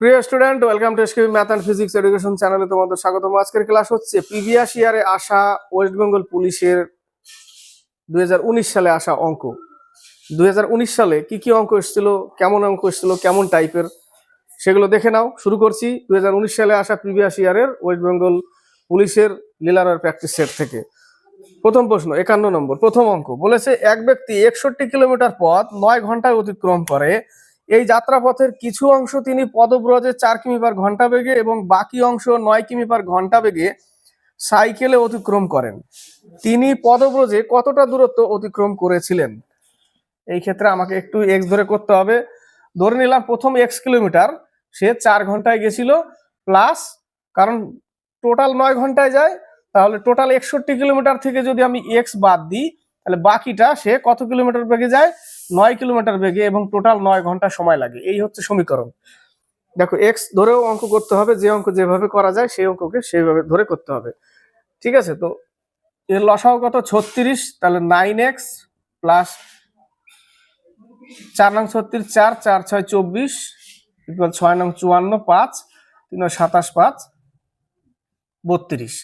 প্রিয় student, welcome to SKB math and physics education চ্যানেলে তোমাদের স্বাগতম। আজকের ক্লাস হচ্ছে প্রিভিয়াস ইয়ারে আসা ওয়েস্ট বেঙ্গল পুলিশের দু হাজার উনিশ সালে আসা অঙ্ক। দু হাজার উনিশ সালে কি কি অঙ্ক এসেছিল, কেমন অঙ্ক এসেছিল, কেমন টাইপের, সেগুলো দেখে নাও। শুরু করছি দুই হাজার উনিশ সালে আসা প্রিভিয়াস ইয়ারের ওয়েস্ট বেঙ্গল পুলিশের লীলারার প্র্যাকটিস সেট থেকে। প্রথম প্রশ্ন, একান্ন নম্বর, প্রথম অঙ্ক বলেছে, এক ব্যক্তি একষট্টি কিলোমিটার পথ নয় ঘন্টায় অতিক্রম করে এই যাত্রাপথের কিছু অংশ তিনি পদব্রজে চার কিমি পার ঘণ্টা বেগে এবং বাকি অংশ নয় কিমি পার ঘণ্টা বেগে সাইকেলে অতিক্রম করেন। তিনি পদব্রজে কতটা দূরত্ব অতিক্রম করেছিলেন? এই ক্ষেত্রে আমাকে একটু এক্স ধরে করতে হবে। ধরে নিলাম প্রথম এক্স কিলোমিটার, সে চার ঘন্টায় গেছিল, প্লাস কারণ টোটাল নয় ঘন্টায় যায়, তাহলে টোটাল একষট্টি কিলোমিটার থেকে যদি আমি এক্স বাদ দিই, তাহলে বাকিটা সে কত কিলোমিটার বেগে যায়? নয় কিলোমিটার বেগে এবং টোটাল নয় ঘণ্টা সময় লাগে। এই হচ্ছে সমীকরণ। দেখো এক্স ধরেও অঙ্ক করতে হবে, যে অঙ্ক যেভাবে করা যায়, সেই অঙ্ককে সেইভাবে ধরে করতে হবে। ঠিক আছে? তো এর লসাও কত? ছত্রিশ, তাহলে নাইন এক্স প্লাস চার নং ছত্রিশ, চার চার, ছয়, চব্বিশ ইকুয়াল ছয় নং চুয়ান্ন, পাঁচ, তিন সাতাশ, পাঁচ, বত্রিশ।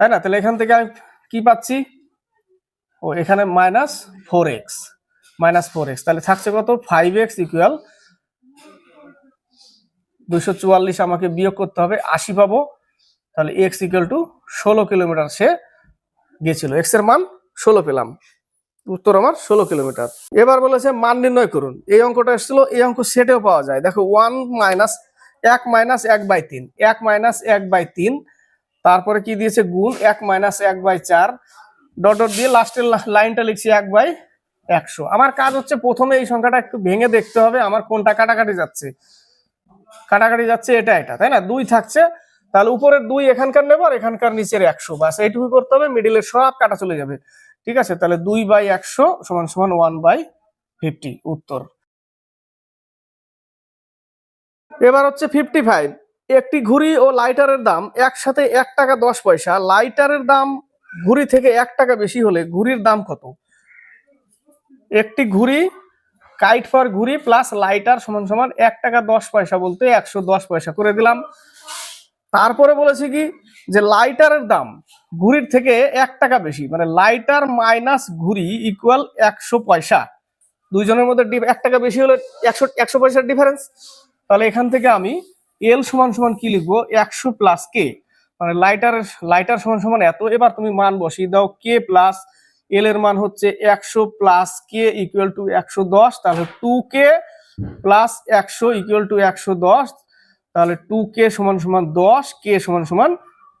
তাই না? তাহলে এখান থেকে আমি কি পাচ্ছি? ও, এখানে minus four x minus four x তাহলে থাকছে কত? ফাইভ এক্স ইকুয়াল দুশো চুয়াল্লিশ আমাকে বিয়োগ করতে হবে, আশি পাবো। তাহলে এক্স ইকুয়াল টু ষোলো কিলোমিটার সে গেছিল। এক্সের মান ষোলো পেলাম। উত্তর আমার ষোলো কিলোমিটার এবার বলেছে মান নির্ণয় করুন। এই অঙ্কটা এসেছিল, এই অঙ্ক সেটেও পাওয়া যায়। দেখো ওয়ান মাইনাস এক মাইনাস এক বাই তিন। এক মাইনাস এক বাই তিন। তারপরে কি দিয়েছে? গুণ এক মাইনাস এক বাই চার। ডট ডট দিয়ে লাস্টের লাইনটা লিখছি এক বাই একশো। আমার কাজ হচ্ছে প্রথমে এই সংখ্যাটা একটু ভেঙে দেখতে হবে, আমার কোনটা কাটাকাটি যাচ্ছে। কাটাকাটি যাচ্ছে এটা এটা, তাই না? দুই থাকছে, তাহলে উপরের দুই এখানকার নেব আর এখানকার নিচের একশো। বাস এইটুকু করতে হবে, মিডিলের সব কাটা চলে যাবে। ঠিক আছে, তাহলে দুই বাই একশো সমান সমান ওয়ান বাই ফিফটি উত্তর। এবার হচ্ছে ফিফটি ফাইভ। একটি ঘুড়ি ও লাইটারের দাম একসাথে এক টাকা দশ পয়সা। লাইটারের দাম ঘুড়ি থেকে এক টাকা বেশি হলে ঘুড়ির দাম কত? একটি ঘুড়ি কাইট ফর ঘুড়ি প্লাস লাইটার সমান সমান এক টাকা দশ পয়সা বলতে একশো দশ পয়সা করে দিলাম। তারপরে বলেছি কি? যে লাইটারের দাম ঘুড়ির থেকে এক টাকা বেশি মানে লাইটার মাইনাস ঘুড়ি ইকুয়াল একশো পয়সা। দুইজনের মধ্যে এক টাকা বেশি হলে একশো একশো পয়সার ডিফারেন্স তাহলে এখান থেকে আমি এল সমান সমান কি লিখব? একশো প্লাস কে মানে লাইটার লাইটার সমান সমান এত। এবার তুমি মান বসিয়ে দাও কে প্লাস এল এর মান হচ্ছে একশো প্লাস কে ইকুয়াল টু একশো দশ, তাহলে টু কে প্লাস একশো ইকুয়াল টু একশো দশ, তাহলে টু কে সমান সমান দশ কে সমান সমান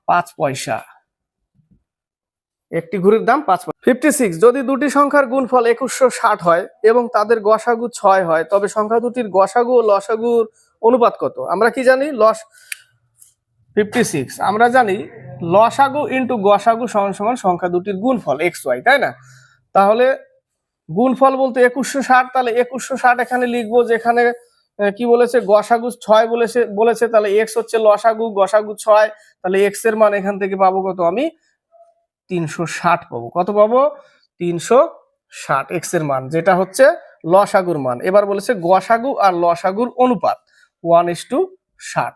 পাঁচ পয়সা। একটি ঘুড়ির দাম পাঁচ ফিফটি সিক্স যদি দুটি সংখ্যার গুণফল একুশশো ষাট হয় এবং তাদের গসাগু ছয় হয়, তবে সংখ্যা দুটির গসাগু ও লসাগুর অনুপাত কত? আমরা কি জানি? লস ফিফটি সিক্স আমরা জানি লসাগু ইন্টু গসাগু সমান সমান সংখ্যা দুটির গুণফল এক্স ওয়াই তাই না? তাহলে গুণফল বলতে একুশশো ষাট, তাহলে একুশশো ষাট এখানে লিখব যেখানে কি বলেছে? গসাগু ছয় বলেছে বলেছে, তাহলে এক্স হচ্ছে লসাগু, গসাগু ছয়, তাহলে এক্সের মান এখান থেকে পাবো কত? আমি তিনশো ষাট পাবো। কত পাবো? তিনশো ষাট। এক্সের মান, যেটা হচ্ছে লসাগুর মান। এবার বলেছে গসাগু আর লসাগুর অনুপাত। ওয়ান ইস টু ষাট।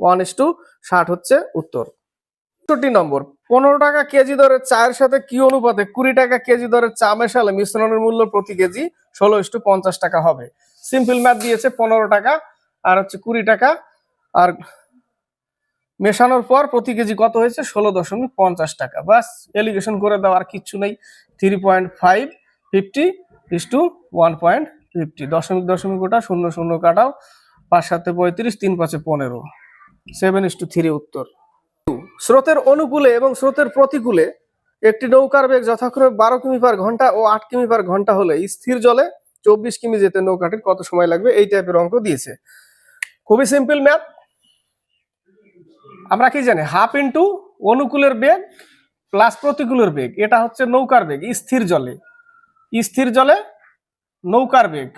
ওয়ান ইস টু, ষাট হচ্ছে উত্তর। চৌষট্টি নম্বর, পনেরো টাকা কেজি দরের চায়ের সাথে কি অনুপাতে কুড়ি টাকা কেজি দরের চা মেশালে মিশ্রণের মূল্য প্রতি কেজি ষোলো ইস টু পঞ্চাশ টাকা হবে? সিম্পল ম্যাথ দিয়েছে, পনেরো টাকা আর হচ্ছে কুড়ি টাকা। আর মেশানোর পর প্রতি কেজি কত হয়েছে? ষোলো দশমিক পঞ্চাশ টাকা। বাস এলিগেশন করে দেওয়া আর কিচ্ছু নেই। Three point five fifty is to one point fifty. দশমিক দশমিক ওটা, শূন্য শূন্য কাটাও, পাঁচ সাথে পঁয়ত্রিশ, তিন পাঁচে পনেরো। সেভেন ইস টু থ্রি উত্তর। স্রোতের অনুকূলে এবং স্রোতের প্রতিকূলে একটি নৌকার বেগ যথাক্রমে বারো কিমি পার ঘণ্টা ও আট কিমি পার ঘণ্টা হলে স্থির জলে চব্বিশ কিমি যেতে নৌকাটির কত সময় লাগবে এই টাইপের অঙ্ক দিয়েছে। খুবই সিম্পল ম্যাথ আমরা কি জানি? হাফ ইন্টু অনুকূলের বেগ প্লাস প্রতিকূলের বেগ। এটা হচ্ছে নৌকার বেগ স্থির জলে। স্থির জলে নৌকার বেগ।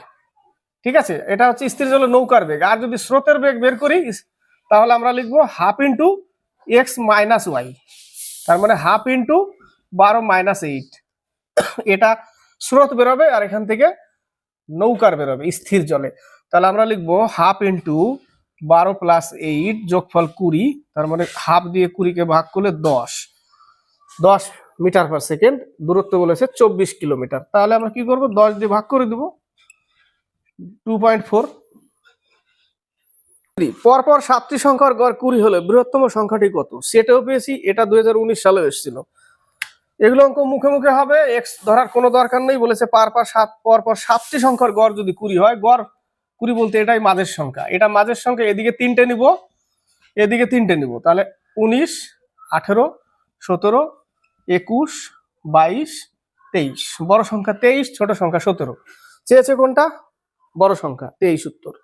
ঠিক আছে? এটা হচ্ছে স্থির জলে নৌকার বেগ। আর যদি স্রোতের বেগ বের করি তাহলে আমরা লিখব half into x minus y. তার মানে হাফ ইন্টু বারো মাইনাস এইট। এটা স্রোত বেরোবে আর এখান থেকে নৌকার বেরোবে স্থির জলে। তাহলে আমরা লিখব হাফ ইন্টু বারো প্লাস এইট যোগফল কুড়ি, তার মানে হাফ দিয়ে কুড়িকে ভাগ করলে দশ। দশ মিটার পার সেকেন্ড, দূরত্ব বলেছে চব্বিশ কিলোমিটার। তাহলে আমরা কি করব? দশ দিয়ে ভাগ করে দেবো। Two point four. পরপর সাতটি সংখ্যার গড় কুড়ি হলে বৃহত্তম সংখ্যাটি কত? সেটাও পেয়েছি, এটা দু হাজার উনিশ সালে এসেছিল। এগুলো অঙ্ক মুখে মুখে হবে এক্স ধরার কোনো দরকার নেই, বলেছে পার পার সাত পর পর সাতটি সংখ্যার গড় যদি কুড়ি হয়, গড় কুড়ি বলতে এটাই মাঝের সংখ্যা। এটা মাঝের সংখ্যা, এদিকে তিনটে নিব, এদিকে তিনটে নিব। তাহলে উনিশ, আঠেরো, সতেরো, একুশ, বাইশ, তেইশ। বড় সংখ্যা তেইশ, ছোট সংখ্যা সতেরো। চেয়েছে কোনটা? বড় সংখ্যা, তেইশ উত্তর।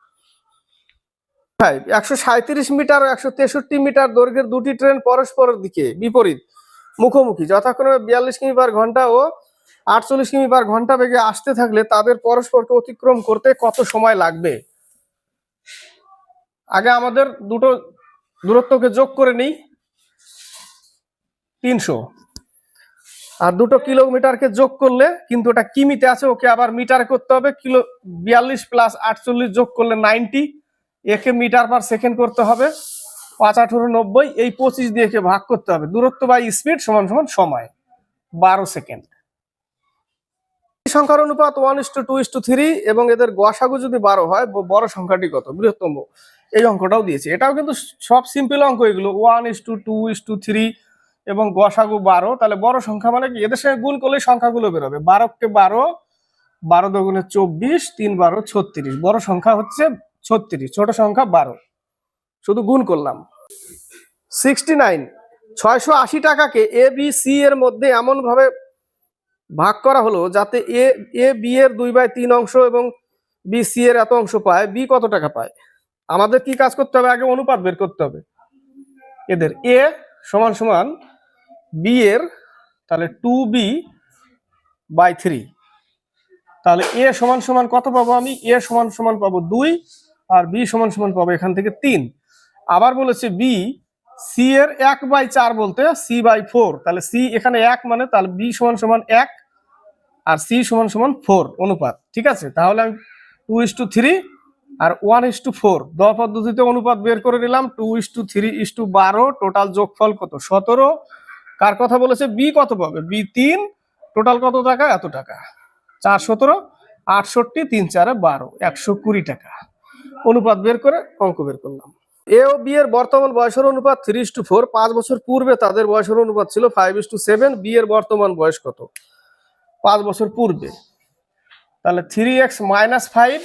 ফাইভ একশো সাঁত্রিশ মিটার ও একশো তেষট্টি মিটার দৈর্ঘ্যের দুটি ট্রেন পরস্পরের দিকে বিপরীত, মুখোমুখি। যথাক্রমে বিয়াল্লিশ কিমি পার ঘণ্টা ও আটচল্লিশ কিমি পার ঘণ্টা বেগে আসতে থাকলে তাদের পরস্পরকে অতিক্রম করতে কত সময় লাগবে? আগে আমাদের দুটো দূরত্বকে যোগ করে নিই, তিনশো। আর দুটো কিলোমিটারকে যোগ করলে, কিন্তু ওটা কিমিতে আছে, ওকে আবার মিটারে করতে হবে, কিলো বিয়াল্লিশ প্লাস আটচল্লিশ যোগ করলে নাইনটি। একে মিটার পার সেকেন্ড করতে হবে। পাঁচ, আঠারো, নব্বই, এই পঁচিশ দিয়ে একে ভাগ করতে হবে। দূরত্ব বাই স্পিড সমান সমান সময়, বারো সেকেন্ড সংখ্যার অনুপাত one is to two two is to এবং এদের গসাগু যদি বারো হয়, ব- বড় সংখ্যাটি কত? বৃহত্তম। এই অঙ্কটাও দিয়েছে। এটাও কিন্তু সব সিম্পল অঙ্ক এগুলো। One is two two is two three এবং গসাগু বারো। তাহলে বড় সংখ্যা মানে কি? এদের সঙ্গে গুণ করলে সংখ্যাগুলো বেরোবে। বারোকে বারো বারো দগুণে চব্বিশ, তিন বারো ছত্রিশ। বড় সংখ্যা হচ্ছে ছত্রিশ, ছোট সংখ্যা বারো। শুধু গুণ করলাম। সিক্সটি নাইন ছয়শো আশি টাকাকে এ বি সি এর মধ্যে এমন ভাবে ভাগ করা হলো যাতে এ এ বি এর দুই বাই তিন অংশ এবং বি সি এর এত অংশ পায়। বি কত টাকা পায়? আমাদের কি কাজ করতে হবে? আগে অনুপাত বের করতে হবে। এদের এ সমান সমান বি এর, তাহলে টু বি বাই থ্রি তাহলে এ সমান সমান কত পাবো আমি? এ সমান সমান পাবো দুই। আর বি সমান সমান পাবো এখান থেকে তিন। আবার বলেছে বি সি এর এক বাই চার বলতে সি বাই ফোর তাহলে সি এখানে এক মানে তাহলে বি সমান সমান এক আর সি সমান সমান ফোর অনুপাত, ঠিক আছে? তাহলে আমি টু ইস টু থ্রি আর ওয়ান ইস টু ফোর দ পদ্ধতিতে অনুপাত বের করে নিলাম two is two three is two বারো টোটাল যোগফল কত? সতেরো। কার কথা বলেছে? বি কত পাবে? বি তিন টোটাল কত টাকা? এত টাকা। চার সতেরো, আটষট্টি, তিন চারে বারো, একশো কুড়ি টাকা। অনুপাত বের করে অঙ্ক বের করলাম। এ ও বি এর বর্তমান বয়সের অনুপাত থ্রি টু ফোর পাঁচ বছর পূর্বে তাদের বয়সের অনুপাত ছিল five is two seven B এর বর্তমান বয়স কত? পাঁচ বছর পূর্বে। তাহলে থ্রি এক্স মাইনাস ফাইভ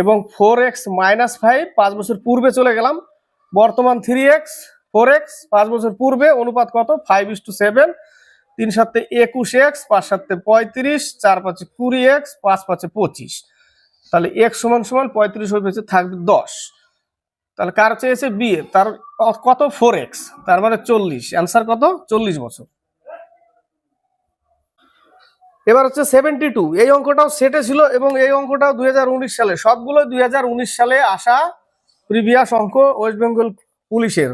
এবং ফোর এক্স মাইনাস ফাইভ পাঁচ বছর পূর্বে চলে গেলাম। বর্তমান থ্রি এক্স ফোর এক্স পাঁচ বছর পূর্বে অনুপাত কত? ফাইভ ইস টু সেভেন তিন সাতে একুশ এক্স পাঁচ সাতে পঁয়ত্রিশ, চার পাঁচে কুড়ি এক্স পাঁচ পাঁচে পঁচিশ। তাহলে এক্স সমান সমান পঁয়ত্রিশ হয়ে পেয়েছে থাকবে দশ। তাহলে কার চেয়েছে বি এর তার কত? ফোর এক্স তার মানে চল্লিশ। অ্যান্সার কত? চল্লিশ বছর। এবার হচ্ছে সেভেন্টি টু এই অঙ্কটাও সেটে ছিল এবং এই অঙ্কটাও দুই হাজার উনিশ সালে সবগুলো দুই হাজার উনিশ সালে আসা প্রিভিয়াস অঙ্ক ওয়েস্ট বেঙ্গল পুলিশের।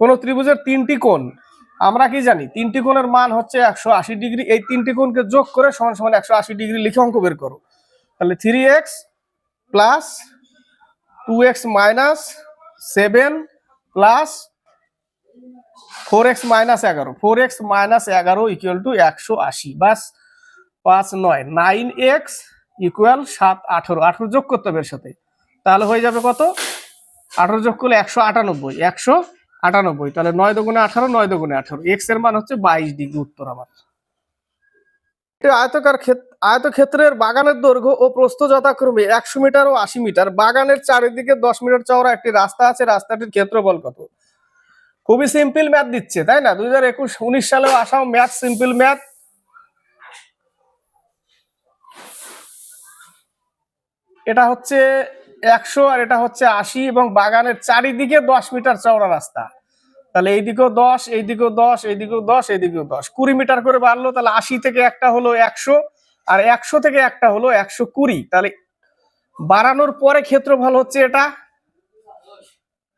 কোন ত্রিভুজের তিনটি কোণ, আমরা কি জানি? তিনটি কোণের মান হচ্ছে একশো আশি ডিগ্রি, এই তিনটি কোণকে যোগ করে সমান সমান একশো আশি ডিগ্রি লিখে অঙ্ক বের করো। তাহলে three x plus two x minus seven plus four x minus এগারো। ফোর এক্স মাইনাস এগারো ইকুয়াল টু একশো আশি। বাস পাঁচ, নয়। নাইন এক্স ইকুয়াল সাত, আঠারো। আঠারো যোগ করতে হবে এর সাথে। তাহলে হয়ে যাবে কত? আঠারো যোগ করলে একশো আটানব্বই। একশো আটানব্বই। তাহলে নয় দগুণে আঠারো, নয় দগুণে আঠারো। এক্সের মান হচ্ছে বাইশ ডিগ্রি উত্তর আমার। আয়তকার ক্ষেত- আয়তক্ষেত্রের বাগানের দৈর্ঘ্য ও প্রস্থ যথাক্রমে একশো মিটার ও আশি মিটার। বাগানের চারিদিকে দশ মিটার চওড়া একটি রাস্তা আছে, রাস্তাটির ক্ষেত্রফল কত? খুবই সিম্পল ম্যাথ দিচ্ছে, তাই না? দুই হাজার একুশ, উনিশ সালেও আসাও ম্যাথ সিম্পল ম্যাথ এটা হচ্ছে একশো আর এটা হচ্ছে আশি এবং বাগানের চারিদিকে দশ মিটার চওড়া রাস্তা। তাহলে এইদিকেও দশ এইদিকেও দশ এইদিকেও দশ এইদিকেও দশ। কুড়ি মিটার করে বাড়লো, তাহলে আশি থেকে একটা হলো একশো। আর একশো থেকে একটা হলো একশো কুড়ি। তাহলে বাড়ানোর পরে ক্ষেত্রফল হচ্ছে এটা।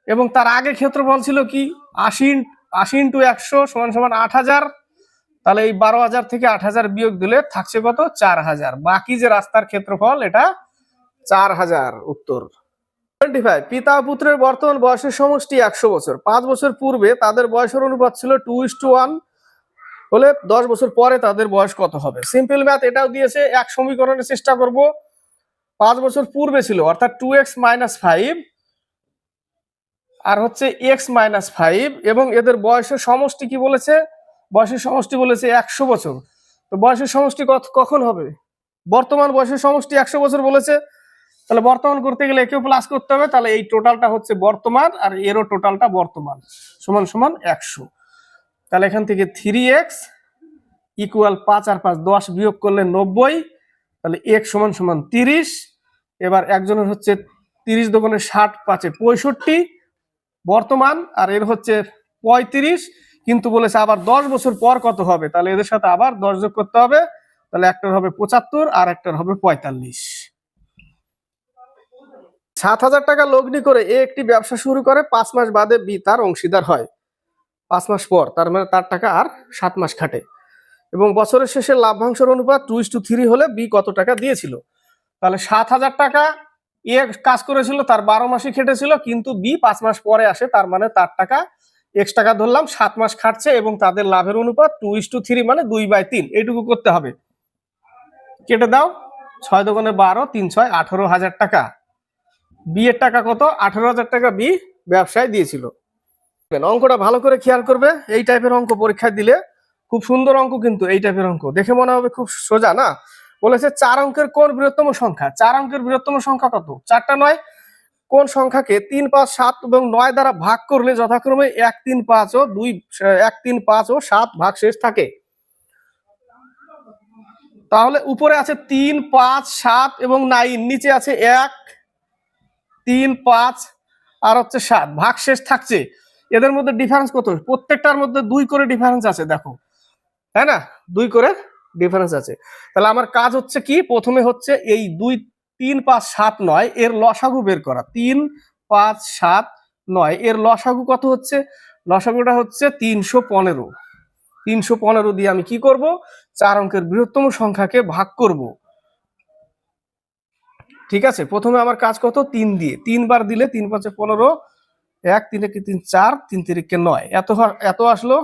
এবং তার আগে ক্ষেত্রফল ছিল কি? আশি আশি ইন্টু একশো সমান সমান আট হাজার। তাহলে এই বারো হাজার থেকে আট হাজার বিয়োগ দিলে থাকছে কত? চার হাজার। বাকি যে রাস্তার ক্ষেত্রফল, এটা চার হাজার উত্তর। টোয়েন্টি ফাইভ পিতা পুত্রের বর্তমান বয়সের সমষ্টি একশো বছর। পাঁচ বছর পূর্বে তাদের বয়সের অনুপাত ছিল টু ইস টু ওয়ান হলে দশ বছর পরে তাদের বয়স কত হবে? সিম্পল ম্যাথ এটাও দিয়েছে, এক সমীকরণের চেষ্টা করব। পাঁচ বছর পূর্বে ছিল, অর্থাৎ টু এক্স মাইনাস ফাইভ আর হচ্ছে এক্স মাইনাস ফাইভ এবং এদের বয়সের সমষ্টি কি বলেছে? বয়সের সমষ্টি বলেছে একশো বছর। তো বয়সের সমষ্টি কত- কখন হবে? বর্তমান বয়সের সমষ্টি একশো বছর বলেছে। তাহলে বর্তমান করতে গেলে একেও প্লাস করতে হবে। তাহলে এই টোটালটা হচ্ছে বর্তমান, আর এরও টোটালটা বর্তমান। সমান সমান একশো। তাহলে এখান থেকে থ্রি এক্স ইকুয়াল পাঁচ আর পাঁচ, দশ বিয়োগ করলে নব্বই, তাহলে এক সমান সমান তিরিশ। এবার একজনের হচ্ছে তিরিশ দোকানে ষাট, পাঁচে পঁয়ষট্টি। বর্তমান, আর এর হচ্ছে পঁয়ত্রিশ, কিন্তু বলেছে আবার দশ বছর পর কত হবে? তাহলে এদের সাথে আবার দশ যোগ করতে হবে। তাহলে একটার হবে পঁচাত্তর আর একটার হবে পঁয়তাল্লিশ। সাত হাজার টাকা লগ্নি করে এ একটি ব্যবসা শুরু করে, পাঁচ মাস বাদে বি তার অংশীদার হয়। পাঁচ মাস পর, তার মানে তার টাকা আর সাত মাস খাটে। এবং বছরের শেষে লাভ্যাংশের অনুপাত two is to two three B কত টাকা দিয়েছিল? তাহলে সাত হাজার টাকা এ কাজ করেছিল, তার বারো মাসই খেটেছিল, কিন্তু বি পাঁচ মাস পরে আসে, তার মানে তার টাকা এক্স টাকা ধরলাম, সাত মাস খাটছে এবং তাদের লাভের অনুপাত টু ইস টু থ্রি মানে দুই বাই তিন। এইটুকু করতে হবে। কেটে দাও, ছয় দোকানে বারো, তিন, ছয়, আঠারো হাজার টাকা। বি এর টাকা কত? আঠারো হাজার টাকা বি ব্যবসায় দিয়েছিল। অঙ্কটা ভালো করে খেয়াল করবে, এই টাইপের অঙ্ক পরীক্ষায় দিলে খুব সুন্দর অঙ্ক কিন্তু এই টাইপের অঙ্ক। দেখে মনে হবে খুব সোজা, না? বলেছে চার অঙ্কের কোন বৃহত্তম সংখ্যা? চার অঙ্কের বৃহত্তম সংখ্যা কত? চারটা নয়। কোন সংখ্যাকে তিন, পাঁচ, সাত এবং নয় দ্বারা ভাগ করলে যথাক্রমে এক, তিন, পাঁচ ও দুই, এক, তিন, পাঁচ ও সাত ভাগ শেষ থাকে। তাহলে উপরে আছে তিন, পাঁচ, সাত এবং নাইন, নিচে আছে এক, তিন, পাঁচ আর হচ্ছে সাত। ভাগ শেষ থাকছে। এদের মধ্যে ডিফারেন্স কত? প্রত্যেকটার মধ্যে দুই করে ডিফারেন্স আছে, দেখো। তাই না? দুই করে ডিফারেন্স আছে। তাহলে আমার কাজ হচ্ছে কি? প্রথমে হচ্ছে এই দুই, তিন, পাঁচ, সাত, নয়, এর লসাগু বের করা। তিন, পাঁচ, সাত, নয়, এর লসাগু কত হচ্ছে? লসাগুটা হচ্ছে তিনশো পনেরো। তিনশো পনেরো দিয়ে আমি কি করব? চার অঙ্কের বৃহত্তম সংখ্যাকে ভাগ করব। ঠিক আছে? প্রথমে আমার কাজ কত? তিন দিয়ে। তিনবার দিলে তিন পাঁচে পনেরো এক তিনে কি তিন চার তিন তিরিকে নয়। এত এত আসলো?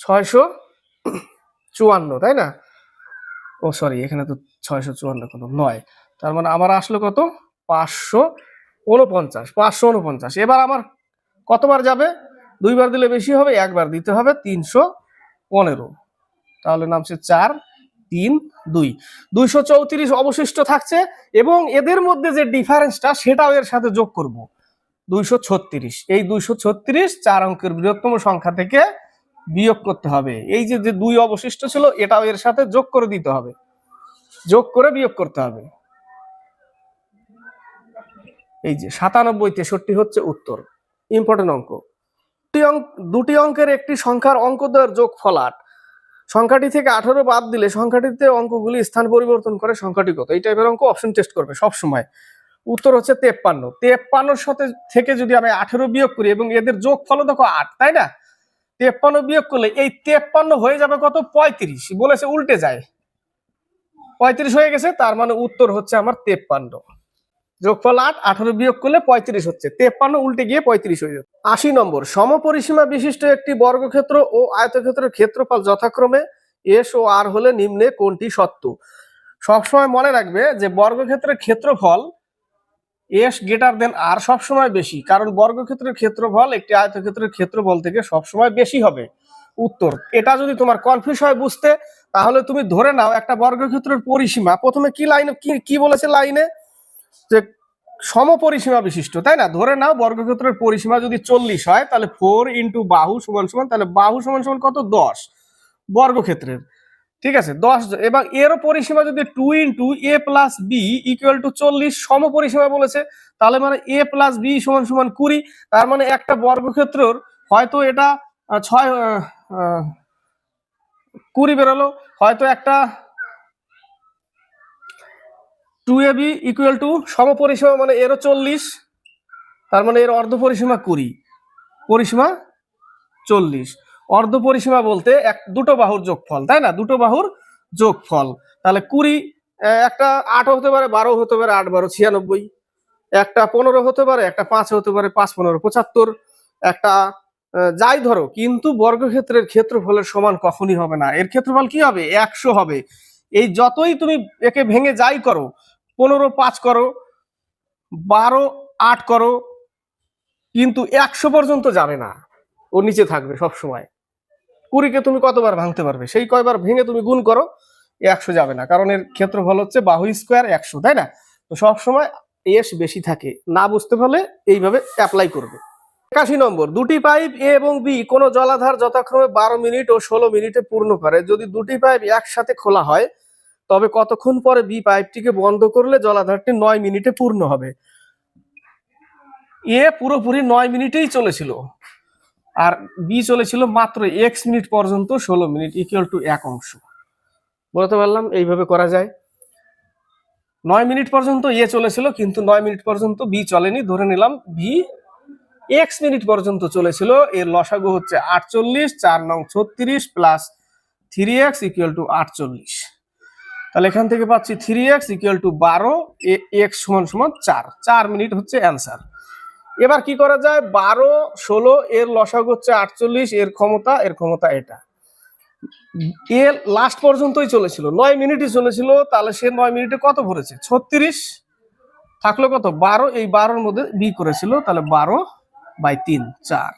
ছয়শো চুয়ান্ন, তাই না? ও সরি এখানে তো ছয়শো চুয়ান্ন কত? নয়। তার মানে আমার আসলো কত? পাঁচশো উনপঞ্চাশ পাঁচশো উনপঞ্চাশ এবার আমার কতবার যাবে? দুইবার দিলে বেশি হবে, একবার দিতে হবে তিনশো পনেরো। তাহলে নামছে চার তিন, দুই। দুইশো চৌত্রিশ অবশিষ্ট থাকছে এবং এদের মধ্যে যে ডিফারেন্সটা সেটাও এর সাথে যোগ করব। দুইশো ছত্রিশ। এই দুইশো ছত্রিশ চার অঙ্কের বৃহত্তম সংখ্যা থেকে বিয়োগ করতে হবে। এই যে যে দুই অবশিষ্ট ছিল, এটাও এর সাথে যোগ করে দিতে হবে। যোগ করে বিয়োগ করতে হবে। এই যে, সাতানব্বই, তেষট্টি হচ্ছে উত্তর। ইম্পর্টেন্ট অঙ্ক। দুটি অঙ্ক দুটি অঙ্কের একটি সংখ্যার অঙ্কদ্বয়ের যোগ আট। সংখ্যাটি থেকে আঠারো বাদ দিলে সংখ্যাটিতে অঙ্কগুলি স্থান পরিবর্তন করে সংখ্যাটি কত? এই টাইপের অঙ্ক অপশন টেস্ট করবে সব সময় উত্তর হচ্ছে তেপ্পান্ন। তেপ্পান্নর সাথে থেকে যদি আমি আঠেরো বিয়োগ করি এবং এদের যোগ ফল দেখো আট, তাই না? তেপ্পান্ন বিয়োগ করলে এই তেপ্পান্ন হয়ে যাবে কত? পঁয়ত্রিশ। বলেছে উল্টে যায়। পঁয়ত্রিশ হয়ে গেছে, তার মানে উত্তর হচ্ছে আমার তেপ্পান্ন। যোগফল আট, আঠারো বিয়োগ করলে পঁয়ত্রিশ হচ্ছে। তেপ্পান্ন উল্টে গিয়ে পঁয়ত্রিশ হয়ে যাবে আশি নম্বর, সমপরিসীমা বিশিষ্ট একটি বর্গক্ষেত্র ও আয়তক্ষেত্রের ক্ষেত্রফল যথাক্রমে এস ও আর হলে নিম্নে কোনটি সত্য? সবসময় মনে রাখবে যে বর্গক্ষেত্রের ক্ষেত্রফল এস গ্রেটার দেন আর সবসময় বেশি, কারণ বর্গক্ষেত্রের ক্ষেত্রফল একটি আয়তক্ষেত্রের ক্ষেত্রফল থেকে সবসময় বেশি হবে। উত্তর, এটা যদি তোমার কনফিউজ হয় বুঝতে, তাহলে তুমি ধরে নাও একটা বর্গক্ষেত্রের পরিসীমা। প্রথমে কি লাইনে কি বলেছে লাইনে যে সমপরিসীমা বিশিষ্ট, তাই না? ধরে নাও বর্গক্ষেত্রের পরিসীমা যদি চল্লিশ হয়, তাহলে ফোর ইন্টু বাহু সমান সমান, তাহলে বাহু সমান সমান কত? দশ বর্গক্ষেত্রের। ঠিক আছে? দশ এবং এরও পরিসীমা যদি two into a plus b equal to চল্লিশ সমপরিসীমা বলেছে, তাহলে মানে এ প্লাস বি সমান সমান কুড়ি, তার মানে একটা বর্গক্ষেত্রর হয়তো এটা ছয় কুড়ি বেরোলো, হয়তো একটা two a b equal to সমপরিসীমা মানে এরও চল্লিশ, তার মানে এর অর্ধ পরিসীমা কুড়ি, পরিসীমা চল্লিশ। অর্ধ পরিসীমা বলতে এক, দুটো বাহুর যোগফল, তাই না? দুটো বাহুর যোগফল। তাহলে কুড়ি একটা আট হতে পারে, বারো হতে পারে, আট বারো, ছিয়ানব্বই। একটা পনেরো হতে পারে, একটা পাঁচ হতে পারে, পাঁচ পনেরো, পঁচাত্তর। একটা যাই ধরো, কিন্তু বর্গক্ষেত্রের ক্ষেত্রফলের সমান কখনই হবে না। এর ক্ষেত্রফল কি হবে? একশো হবে। এই যতই তুমি একে ভেঙে যাই করো পনেরো পাঁচ করো, বারো আট করো, কিন্তু একশো পর্যন্ত যাবে না। ও নিচে থাকবে সব সময়। কুড়িকে তুমি কতবার ভাঙতে পারবে? সেই কয়বার ভেঙে তুমি গুণ করো একশো যাবে না। কারণ এর ক্ষেত্রফল হচ্ছে বাহু স্কোয়ার একশো, তাই না? তো সব সময় এস বেশি থাকে। না বুঝতে পারলে এইভাবে অ্যাপ্লাই করবে। একাশি নম্বর, দুটি পাইপ এ এবং বি কোনো জলাধার যথাক্রমে বারো মিনিট ও ষোলো মিনিটে পূর্ণ করে। যদি দুটি পাইপ একসাথে খোলা হয় তবে কতক্ষণ পরে বি পাইপটিকে বন্ধ করলে জলাধারটি নয় মিনিটে পূর্ণ হবে? এ পুরোপুরি নয় মিনিটেই চলেছিল। আর বি চলেছিল মাত্র এক্স মিনিট পর্যন্ত ষোলো মিনিট ইকুয়াল টু এক অংশ। বলতে পারলাম, এইভাবে করা যায়। নয় মিনিট পর্যন্ত এ চলেছিল, কিন্তু নয় মিনিট পর্যন্ত বি চলেনি। ধরে নিলাম বি এক্স মিনিট পর্যন্ত চলেছিল। এর লসাগু হচ্ছে আটচল্লিশ, চার নং ছত্রিশ plus three x equal to আটচল্লিশ। তাহলে এখান থেকে পাচ্ছি থ্রি এক্স ইকুয়াল টু বারো এক্স সমান সমান চার। চার মিনিট হচ্ছে অ্যান্সার এবার কি করা যায়? বারো, ষোলো, এর লসাগু হচ্ছে আটচল্লিশ, এর ক্ষমতা এর ক্ষমতা এটা। এ লাস্ট পর্যন্তই চলেছিল, নয় মিনিটই চলেছিল, তাহলে সে নয় মিনিটে কত ভরেছে? ছত্রিশ। থাকল কত? বারো, এই বারোর মধ্যে বি করেছিল, তাহলে বারো বাই তিন, চার।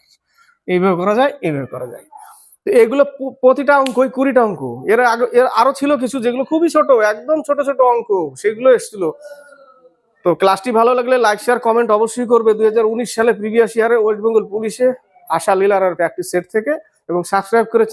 এইভাবে করা যায়, এইভাবে করা যায়। এগুলো প্রতিটা অঙ্কই কুড়িটা অঙ্ক। এর আগে, এর আরও ছিল কিছু যেগুলো খুবই ছোট, একদম ছোট ছোট অঙ্ক, সেগুলো এসছিল। তো ক্লাসটি ভালো লাগলে লাইক, শেয়ার, কমেন্ট অবশ্যই করবে। দুই হাজার উনিশ সালে প্রিভিয়াস ইয়ারে ওয়েস্ট বেঙ্গল পুলিশে আশা লীলার প্র্যাকটিস সেট থেকে এবং সাবস্ক্রাইব করে